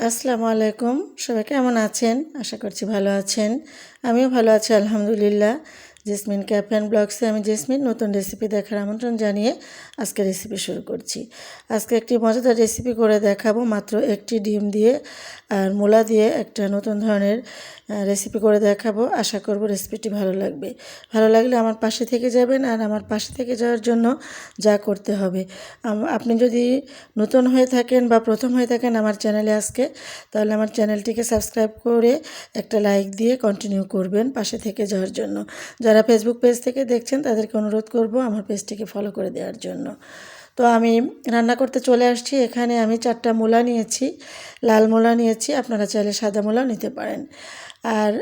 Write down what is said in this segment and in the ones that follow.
আসসালামু আলাইকুম সবাই কেমন আছেন? আশা করছি ভালো আছেন। আমিও ভালো আছি আলহামদুলিল্লাহ। জেসমিন ক্যাফ অ্যান্ড ব্লগসে আমি জেসমিন নতুন রেসিপি দেখার আমন্ত্রণ জানিয়ে আজকে রেসিপি শুরু করছি। আজকে একটি মজাদার রেসিপি করে দেখাবো, মাত্র একটি ডিম দিয়ে আর মূলা দিয়ে একটা নতুন ধরনের রেসিপি করে দেখাবো। আশা করব রেসিপিটি ভালো লাগবে। ভালো লাগলে আমার পাশে থেকে যাবেন আর আমার পাশে থেকে যাওয়ার জন্য যা করতে হবে। আপনি যদি নতুন হয়ে থাকেন বা প্রথম হয়ে থাকেন আমার চ্যানেলে আজকে, তাহলে আমার চ্যানেলটিকে সাবস্ক্রাইব করে একটা লাইক দিয়ে কন্টিনিউ করবেন পাশে থেকে যাওয়ার জন্য। যারা ফেসবুক পেজ থেকে দেখছেন, তাদেরকে অনুরোধ করব আমার পেজটিকে ফলো করে দেওয়ার জন্য। তো আমি রান্না করতে চলে আসছি। এখানে আমি চারটা মূলা নিয়েছি, লাল মূলা নিয়েছি, আপনারা চাইলে সাদা মূলাও নিতে পারেন। আর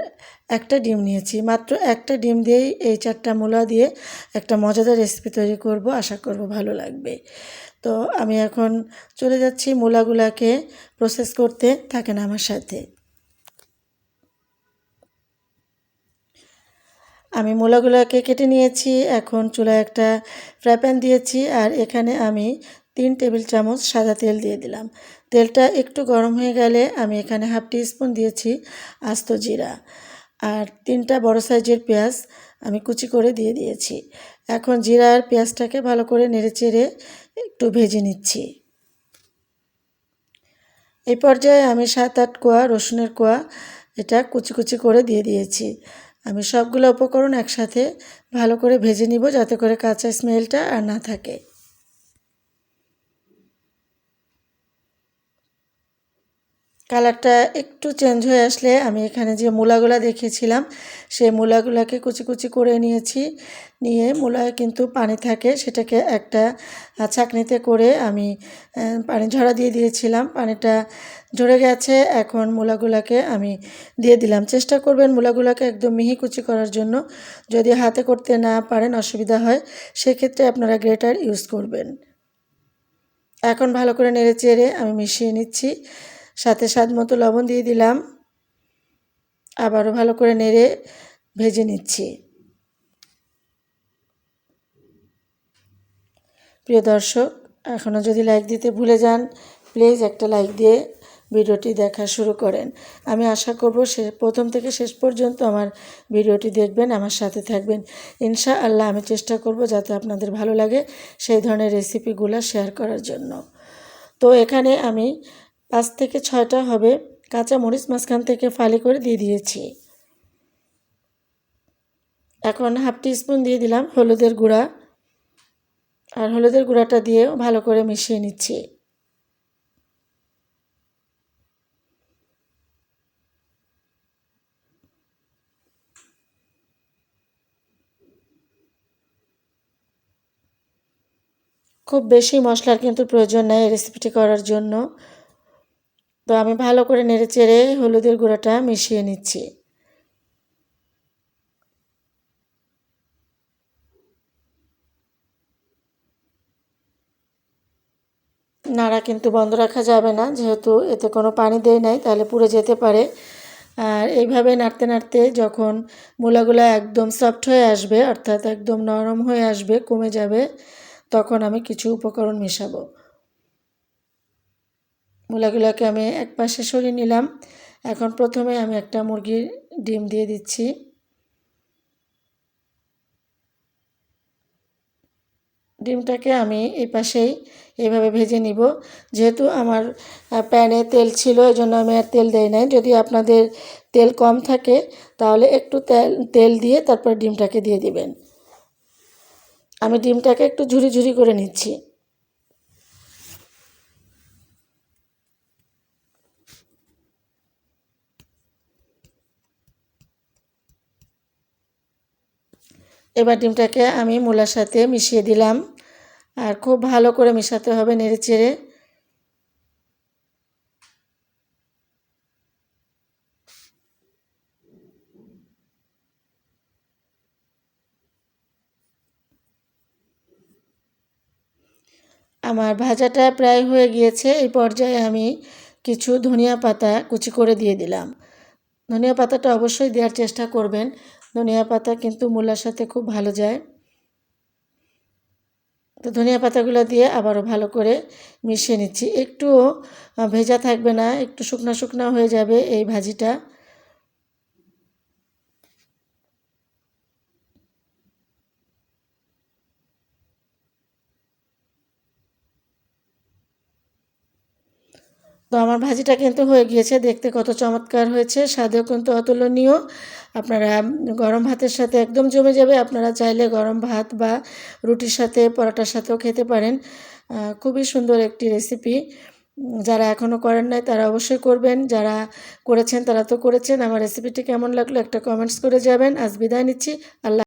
একটা ডিম নিয়েছি, মাত্র একটা ডিম দিয়েই এই চারটা মূলা দিয়ে একটা মজাদার রেসিপি তৈরি করব, আশা করব ভালো লাগবে। তো আমি এখন চলে যাচ্ছি মূলাগুলাকে প্রসেস করতে, থাকেন আমার সাথে। আমি মূলাগুলোকে কেটে নিয়েছি, এখন চুলায় একটা ফ্রাই প্যান দিয়েছি আর এখানে আমি তিন টেবিল চামচ সাদা তেল দিয়ে দিলাম। তেলটা একটু গরম হয়ে গেলে আমি এখানে হাফ স্পুন দিয়েছি আস্ত জিরা আর তিনটা বড় সাইজের পেঁয়াজ আমি কুচি করে দিয়ে দিয়েছি। এখন জিরা আর পেঁয়াজটাকে ভালো করে নেড়ে চেড়ে একটু ভেজে নিচ্ছি। এই পর্যায়ে আমি সাত আট কোয়া রসুনের কোয়া এটা কুচি কুচি করে দিয়ে দিয়েছি। আমি সবগুলো উপকরণ একসাথে ভালো করে ভেজে নিব যাতে করে কাঁচা স্মেলটা আর না থাকে। কালারটা একটু চেঞ্জ হয়ে আসলে আমি এখানে যে মূলাগুলা দেখিয়েছিলাম সেই মূলাগুলাকে কুচি কুচি করে নিয়েছি। নিয়ে মূলায় কিন্তু পানি থাকে, সেটাকে একটা ছাঁকনিতে করে আমি পানি ঝরা দিয়ে দিয়েছিলাম। পানিটা ঝরে গেছে, এখন মূলাগুলাকে আমি দিয়ে দিলাম। চেষ্টা করবেন মূলাগুলাকে একদম মিহি কুচি করার জন্য। যদি হাতে করতে না পারেন, অসুবিধা হয়, সেক্ষেত্রে আপনারা গ্রেটার ইউজ করবেন। এখন ভালো করে নেড়ে চেড়ে আমি মিশিয়ে নিচ্ছি। সাথে স্বাদ মতো লবণ দিয়ে দিলাম। আবারও ভালো করে নেড়ে ভেজে নিচ্ছি। প্রিয় দর্শক এখনও যদি লাইক দিতে ভুলে যান প্লিজ একটা লাইক দিয়ে ভিডিওটি দেখা শুরু করেন। আমি আশা করব সে প্রথম থেকে শেষ পর্যন্ত আমার ভিডিওটি দেখবেন, আমার সাথে থাকবেন। ইনশা আল্লাহ আমি চেষ্টা করব যাতে আপনাদের ভালো লাগে সেই ধরনের রেসিপিগুলো শেয়ার করার জন্য। তো এখানে আমি পাঁচ থেকে ছয়টা হবে। কাঁচা মরিচ মাঝখান থেকে ফালি করে দিয়ে দিয়েছি। এখন হাফ স্পুন দিয়ে দিলাম হলুদের গুঁড়া। আর হলুদের গুঁড়াটা দিয়েও ভালো করে মিশিয়ে নিচ্ছি। খুব বেশি মশলার কিন্তু প্রয়োজন নেই রেসিপিটি করার জন্য। তো আমি ভালো করে নেড়ে চেড়ে হলুদের গুঁড়োটা মিশিয়ে নিচ্ছি। নাড়া কিন্তু বন্ধ রাখা যাবে না, যেহেতু এতে কোনো পানি দেয় নাই, তাহলে পুড়ে যেতে পারে। আর এইভাবে নাড়তে নাড়তে যখন মূলাগুলো একদম সফট হয়ে আসবে, অর্থাৎ একদম নরম হয়ে আসবে, কমে যাবে, তখন আমি কিছু উপকরণ মেশাবো। মূলাগুলোকে আমি এক পাশে সরিয়ে নিলাম। এখন প্রথমে আমি একটা মুরগির ডিম দিয়ে দিচ্ছি। ডিমটাকে আমি এই পাশেই এইভাবে ভেজে নিব। যেহেতু আমার প্যানে তেল ছিল এই জন্য আমি আর তেল দেই নাই। যদি আপনাদের তেল কম থাকে, তাহলে একটু তেল তেল দিয়ে তারপর ডিমটাকে দিয়ে দিবেন। আমি ডিমটাকে একটু ঝুরি ঝুরি করে নিচ্ছি। এবার ডিমটাকে আমি মূলার সাথে মিশিয়ে দিলাম। আর খুব ভালো করে মেশাতে হবে নেড়ে চেড়ে। আমার ভাজাটা প্রায় হয়ে গিয়েছে। এই পর্যায়ে আমি কিছু ধনিয়া পাতা কুচি করে দিয়ে দিলাম। ধনিয়া পাতাটা অবশ্যই দেওয়ার চেষ্টা করবেন। ধনিয়া পাতা কিন্তু মূলার সাথে খুব ভালো যায়। তো ধনিয়া পাতাগুলো দিয়ে আবারও ভালো করে মিশিয়ে নিচ্ছি। একটুও ভেজা থাকবে না, একটু শুকনা শুকনা হয়ে যাবে এই ভাজিটা। তো আমার ভাজিটা কিন্তু হয়ে গিয়েছে, দেখতে কত চমৎকার হয়েছে, স্বাদেও কিন্তু অতুলনীয়। আপনারা গরম ভাতের সাথে একদম জমে যাবে। আপনারা চাইলে গরম ভাত বা রুটির সাথে, পরোটার সাথেও খেতে পারেন। খুবই সুন্দর একটি রেসিপি। যারা এখনও করেন নাই, তারা অবশ্যই করবেন। যারা করেছেন, তারা তো করেছেন। আমার রেসিপিটি কেমন লাগল, একটা কমেন্টস করে যাবেন আজ বিদায় নিচ্ছি। আল্লাহ